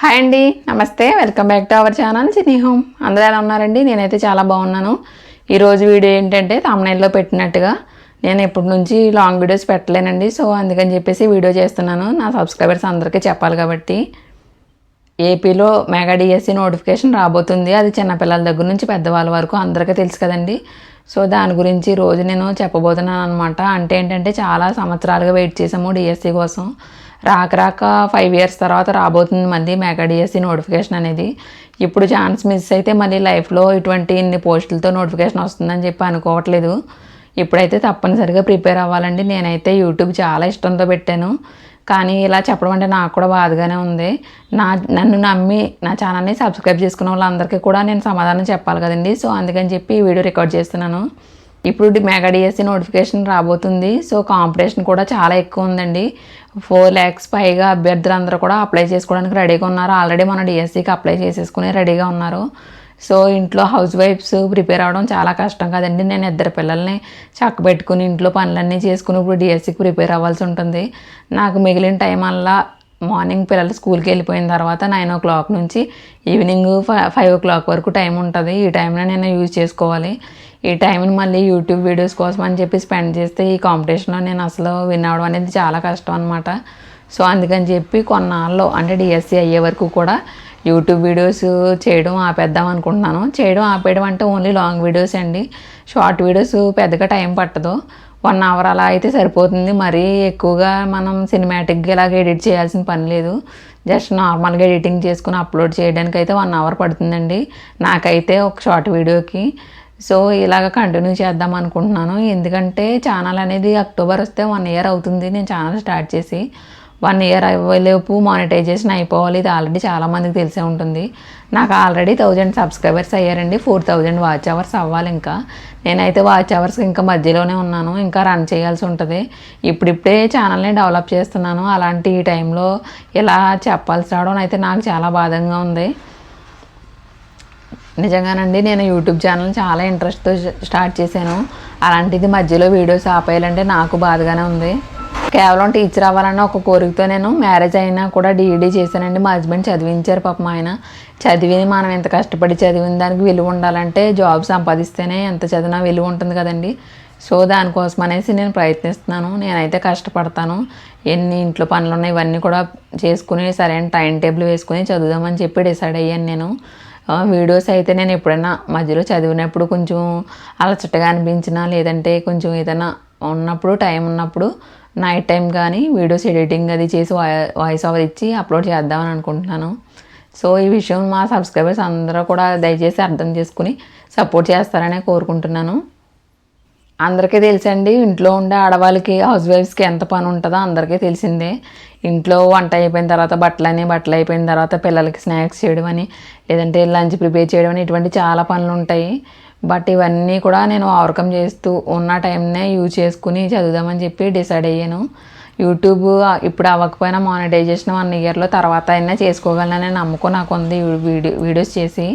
Hi అండి నమస్తే. Welcome back to our channel Chinni home. అందరూ ఎలా ఉన్నారండి? నేనైతే చాలా బాగున్నాను. ఈరోజు వీడియో ఏంటంటే తమిళలో పెట్టినట్టుగా. నేను ఎప్పటి నుంచి లాంగ్ వీడియోస్ పెట్టలేనండి సో అందుకని చెప్పేసి వీడియో చేస్తున్నాను. నా సబ్స్క్రైబర్స్ అందరికీ చెప్పాలి కాబట్టి. ఏపీలో మెగా డిఎస్సి నోటిఫికేషన్ రాబోతుంది. అది చిన్నపిల్లల దగ్గర నుంచి పెద్దవాళ్ళ వరకు అందరికీ తెలుసు కదండి. సో దాని గురించి రోజు నేను చెప్పబోతున్నాను అనమాట అంటే ఏంటంటే చాలా సంవత్సరాలుగా వెయిట్ చేసాము డిఎస్సి కోసం. రాక రాక ఫైవ్ ఇయర్స్ తర్వాత రాబోతుంది మళ్ళీ మెగా డిఎస్సి నోటిఫికేషన్ అనేది. ఇప్పుడు ఛాన్స్ మిస్ అయితే మళ్ళీ లైఫ్లో ఇటువంటి ఇన్ని పోస్టులతో నోటిఫికేషన్ వస్తుందని చెప్పి అనుకోవట్లేదు. ఇప్పుడైతే తప్పనిసరిగా ప్రిపేర్ అవ్వాలండి. నేనైతే యూట్యూబ్ చాలా ఇష్టంతో పెట్టాను. కానీ ఇలా చెప్పడం అంటే నాకు కూడా బాధగానే ఉంది. నా నన్ను నమ్మి నా ఛానల్ని సబ్స్క్రైబ్ చేసుకున్న వాళ్ళందరికీ కూడా నేను సమాధానం చెప్పాలి కదండి. సో అందుకని చెప్పి ఈ వీడియో రికార్డ్ చేస్తున్నాను. ఇప్పుడు మెగా డిఎస్సి నోటిఫికేషన్ రాబోతుంది. సో కాంపిటీషన్ కూడా చాలా ఎక్కువ ఉందండి. ఫోర్ ల్యాక్స్ పైగా అభ్యర్థులందరూ కూడా అప్లై చేసుకోవడానికి రెడీగా ఉన్నారు. ఆల్రెడీ మన డిఎస్సికి అప్లై చేసేసుకుని రెడీగా ఉన్నారు. సో ఇంట్లో హౌస్ వైఫ్స్ ప్రిపేర్ అవ్వడం చాలా కష్టం కదండి. నేను ఇద్దరు పిల్లల్ని చక్క పెట్టుకుని ఇంట్లో పనులన్నీ చేసుకుని ఇప్పుడు డిఎస్సికి ప్రిపేర్ అవ్వాల్సి ఉంటుంది. నాకు మిగిలిన టైం అలా మార్నింగ్ పిల్లలు స్కూల్కి వెళ్ళిపోయిన తర్వాత నైన్ ఓ క్లాక్ నుంచి ఈవినింగ్ ఫైవ్ ఓ క్లాక్ వరకు టైం ఉంటుంది. ఈ టైంలో నేను యూజ్ చేసుకోవాలి. ఈ టైంని మళ్ళీ యూట్యూబ్ వీడియోస్ కోసం అని చెప్పి స్పెండ్ చేస్తే ఈ కాంపిటీషన్లో నేను అసలు విన్ అనేది చాలా కష్టం అనమాట సో అందుకని చెప్పి కొన్నాళ్ళు అంటే డిఎస్సి అయ్యే వరకు కూడా యూట్యూబ్ వీడియోస్ చేయడం ఆపేద్దాం అనుకుంటున్నాను. చేయడం ఆపేయడం అంటే ఓన్లీ లాంగ్ వీడియోస్ అండి. షార్ట్ వీడియోస్ పెద్దగా టైం పట్టదు. వన్ అవర్ అలా అయితే సరిపోతుంది. మరీ ఎక్కువగా మనం సినిమాటిక్గా ఇలాగ ఎడిట్ చేయాల్సిన పని లేదు. జస్ట్ నార్మల్గా ఎడిటింగ్ చేసుకుని అప్లోడ్ చేయడానికి అయితే వన్ అవర్ పడుతుందండి. నాకైతే ఒక షార్ట్ వీడియోకి సో ఇలాగ కంటిన్యూ చేద్దాం అనుకుంటున్నాను. ఎందుకంటే ఛానల్ అనేది అక్టోబర్ వస్తే వన్ ఇయర్ అవుతుంది. నేను ఛానల్ స్టార్ట్ చేసి వన్ ఇయర్ అయ్యేలోపు మానిటైజేషన్ అయిపోవాలి. ఇది ఆల్రెడీ చాలామందికి తెలిసే ఉంటుంది. నాకు ఆల్రెడీ థౌజండ్ సబ్స్క్రైబర్స్ అయ్యారండి. ఫోర్ థౌజండ్ వాచ్ అవర్స్ అవ్వాలి ఇంకా. నేనైతే వాచ్ అవర్స్ ఇంకా మధ్యలోనే ఉన్నాను. ఇంకా రన్ చేయాల్సి ఉంటుంది. ఇప్పుడిప్పుడే ఛానల్ని డెవలప్ చేస్తున్నాను. అలాంటి ఈ టైంలో ఇలా చెప్పాల్సి రావడం అయితే నాకు చాలా బాధంగా ఉంది. నిజంగానండి నేను యూట్యూబ్ ఛానల్ చాలా ఇంట్రెస్ట్తో స్టార్ట్ చేశాను. అలాంటిది మధ్యలో వీడియోస్ ఆపేయాలంటే నాకు బాధగానే ఉంది. కేవలం టీచర్ అవ్వాలన్న ఒక కోరికతో నేను మ్యారేజ్ అయినా కూడా డీఈడీ చేశానండి. మా హస్బెండ్ చదివించారు పాపం ఆయన. చదివి మనం ఎంత కష్టపడి చదివిన దానికి విలువ ఉండాలంటే జాబ్ సంపాదిస్తేనే ఎంత చదివినా విలువ ఉంటుంది కదండి. సో దానికోసం అనేసి నేను ప్రయత్నిస్తున్నాను. నేనైతే కష్టపడతాను. ఎన్ని ఇంట్లో పనులు ఉన్నాయి ఇవన్నీ కూడా చేసుకుని సరైన టైం టేబుల్ వేసుకుని చదువుదామని చెప్పి డిసైడ్ అయ్యాను నేను. వీడియోస్ అయితే నేను ఎప్పుడైనా మధ్యలో చదివినప్పుడు కొంచెం అలచటగా అనిపించినా లేదంటే కొంచెం ఏదైనా ఉన్నప్పుడు టైం ఉన్నప్పుడు నైట్ టైం కానీ వీడియోస్ ఎడిటింగ్ అది చేసి వాయి- వాయిస్ ఓవర్ ఇచ్చి అప్లోడ్ చేద్దామని అనుకుంటున్నాను. సో ఈ విషయం మా సబ్స్క్రైబర్స్ అందరూ కూడా దయచేసి అర్థం చేసుకుని సపోర్ట్ చేస్తారనే కోరుకుంటున్నాను. అందరికీ తెలుసండి ఇంట్లో ఉండే ఆడవాళ్ళకి హౌస్ వైఫ్స్కి ఎంత పని ఉంటుందో అందరికీ తెలిసిందే. ఇంట్లో వంట అయిపోయిన తర్వాత బట్టలని బట్టలు అయిపోయిన తర్వాత పిల్లలకి స్నాక్స్ చేయడం అని లేదంటే లంచ్ ప్రిపేర్ చేయడం అని ఇటువంటి చాలా పనులు ఉంటాయి బట్ ఇవన్నీ కూడా నేను ఓవర్కమ్ చేస్తూ ఉన్న టైంనే యూజ్ చేసుకుని చదువుదామని చెప్పి డిసైడ్ అయ్యాను. యూట్యూబ్ ఇప్పుడు అవ్వకపోయినా మానిటైజేషన్ వన్ ఇయర్లో తర్వాత అయినా చేసుకోగలనని నమ్మకం నాకు ఉంది. వీడియో వీడియోస్ చేసి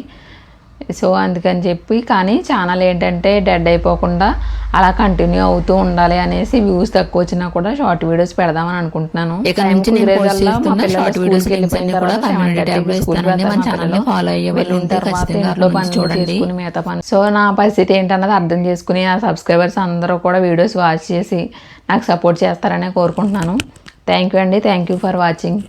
సో అందుకని చెప్పి కానీ ఛానల్ ఏంటంటే డెడ్ అయిపోకుండా అలా కంటిన్యూ అవుతూ ఉండాలి అనేసి వ్యూస్ తక్కువ వచ్చినా కూడా షార్ట్ వీడియోస్ పెడదామని అనుకుంటున్నాను. ఇక నుంచి షార్ట్ వీడియోస్ చూడండి. సో నా పరిస్థితి ఏంటన్నది అర్థం చేసుకుని ఆ సబ్స్క్రైబర్స్ అందరూ కూడా వీడియోస్ వాచ్ చేసి నాకు సపోర్ట్ చేస్తారనే కోరుకుంటున్నాను. థ్యాంక్ యూ అండి. Thank you for watching